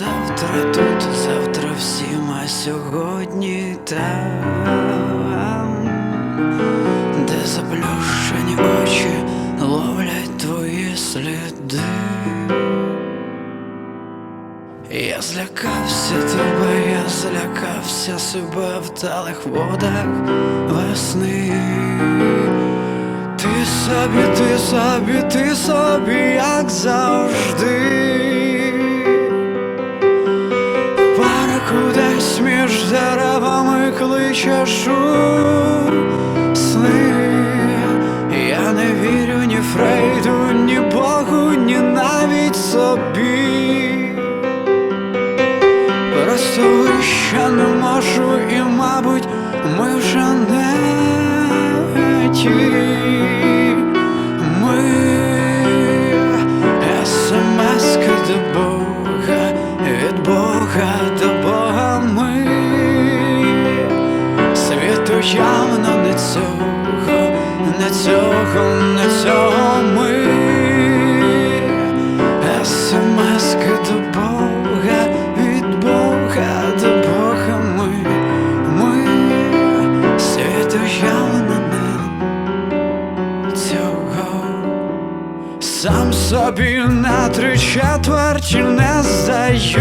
Завтра тут, завтра всім, а сьогодні там, де заплющені очі ловлять твої сліди. Я злякався тебе, я злякався себе в талих водах весни. Ти собі, ти собі, ти собі, як завжди. Між деревами кличеш у сни. Я не вірю ні Фрейду, ні Богу, ні навіть собі. Просто вище не можу і, мабуть, ми вже не ті. Ми смски цього, не цього ми смски до Бога, від Бога до Бога ми, ми цього. Сам собі на три четверті не здаюсь.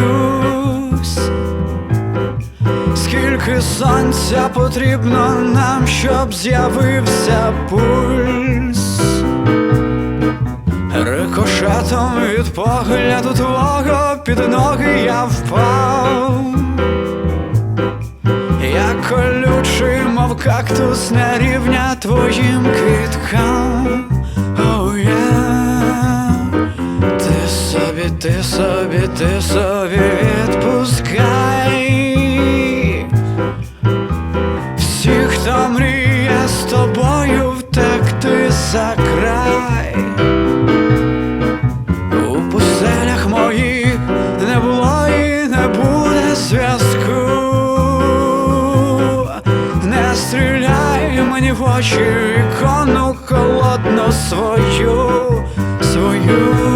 Скільки сонця потрібно нам, щоб з'явився пульс? Погляду твого під ноги я впав. Я колючий, мов кактус на рівня твоїм квіткам. Ти собі, ти собі, ти собі відпускай. Мені в ікону холодно свою, свою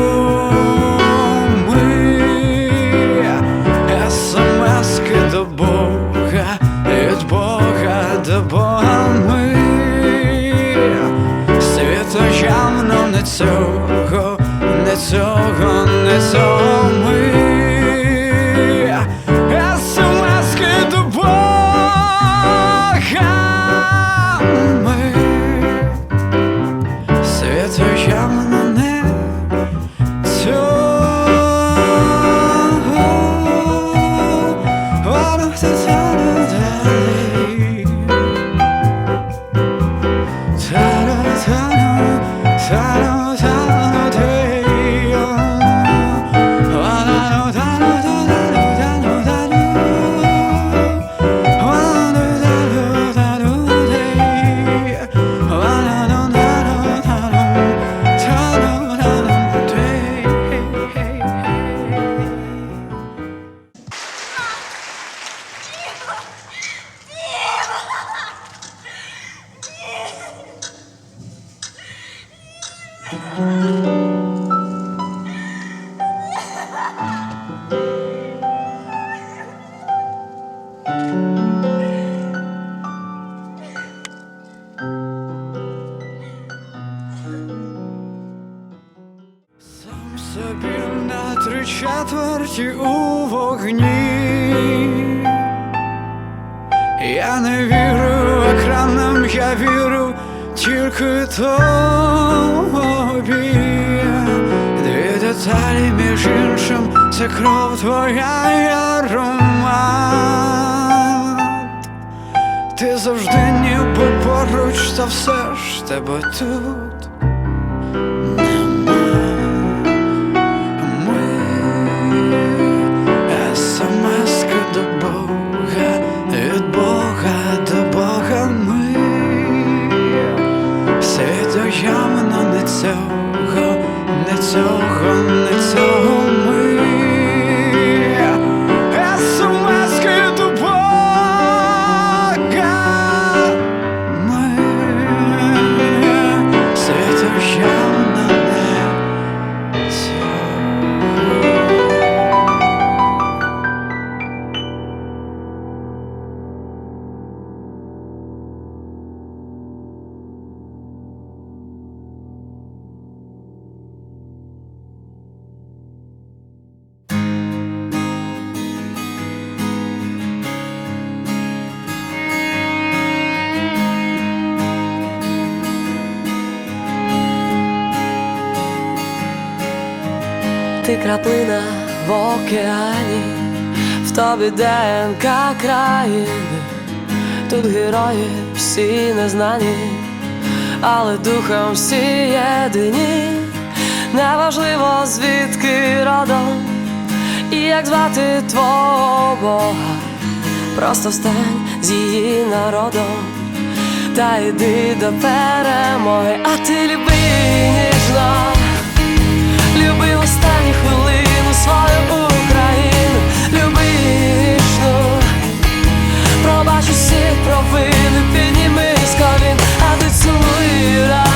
четверті у вогні. Я не вірю екранам, я вірю тільки тобі. Дві деталі між іншим, це кров твоя і аромат. Ти завжди ніби поруч, та все ж тебе тут. ти краплина в океані, в тобі ДНК країни, тут герої всі незнані, але духом всі єдині, неважливо звідки родом, і як звати твого Бога, просто встань з її народом, та йди до перемоги, а ти люби ніжно, люби уста свою Україну любішну, пробач усі провини, підніми з колін, а ти цілуй.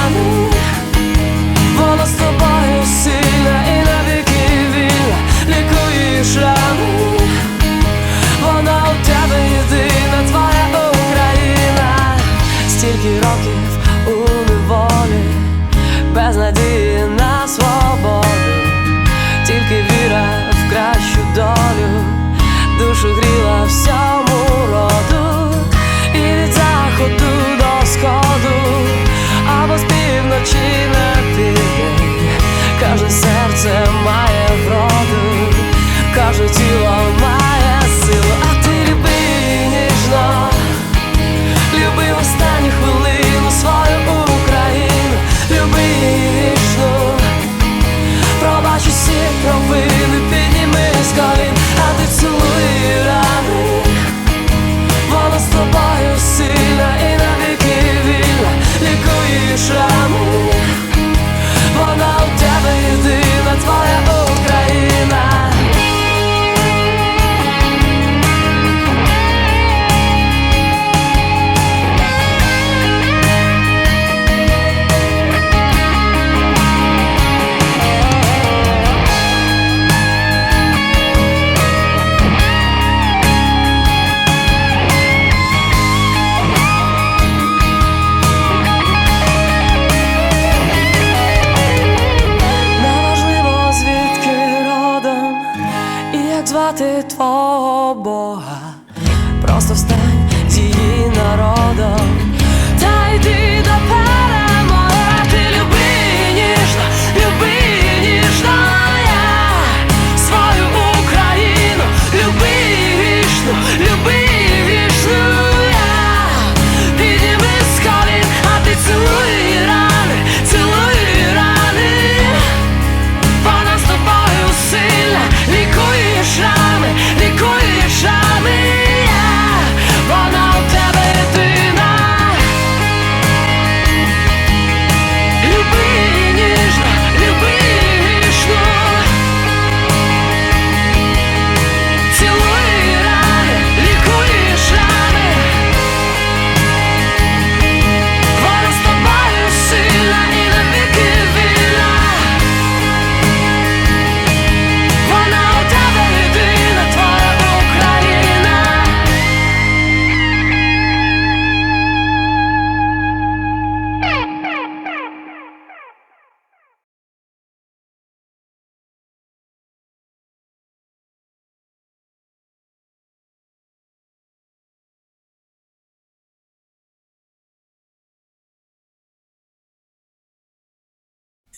Ett, vad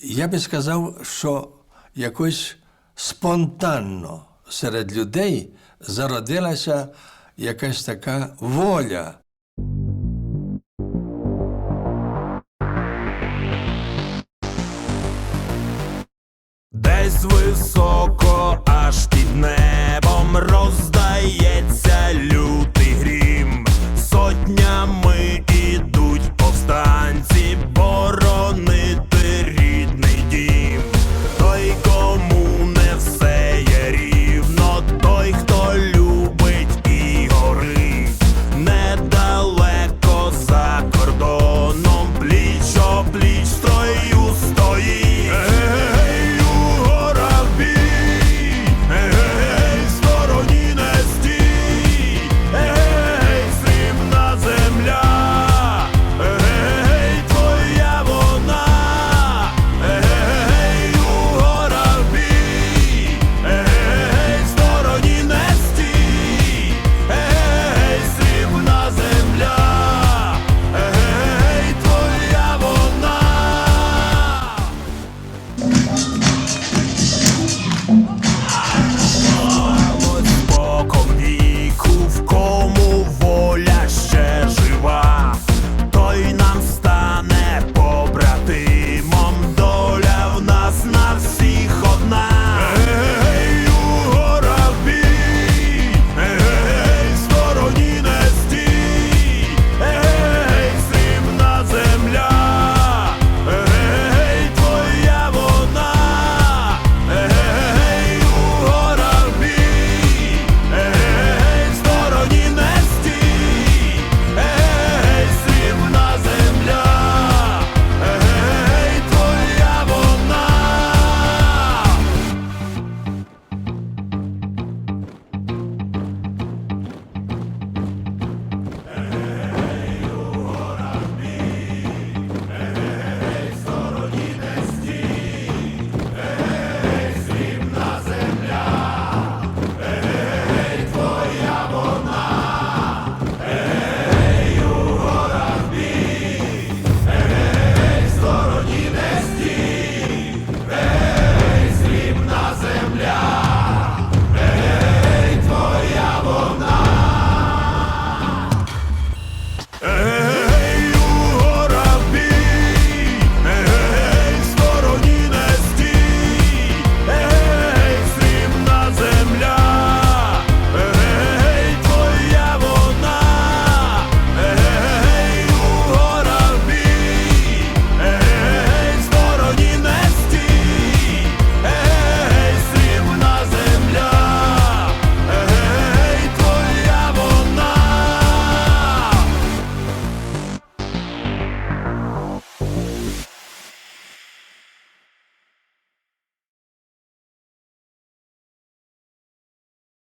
Я би сказав, що якось спонтанно серед людей зародилася якась така воля. Десь високо, аж під небом роздається лютий грім сотнями.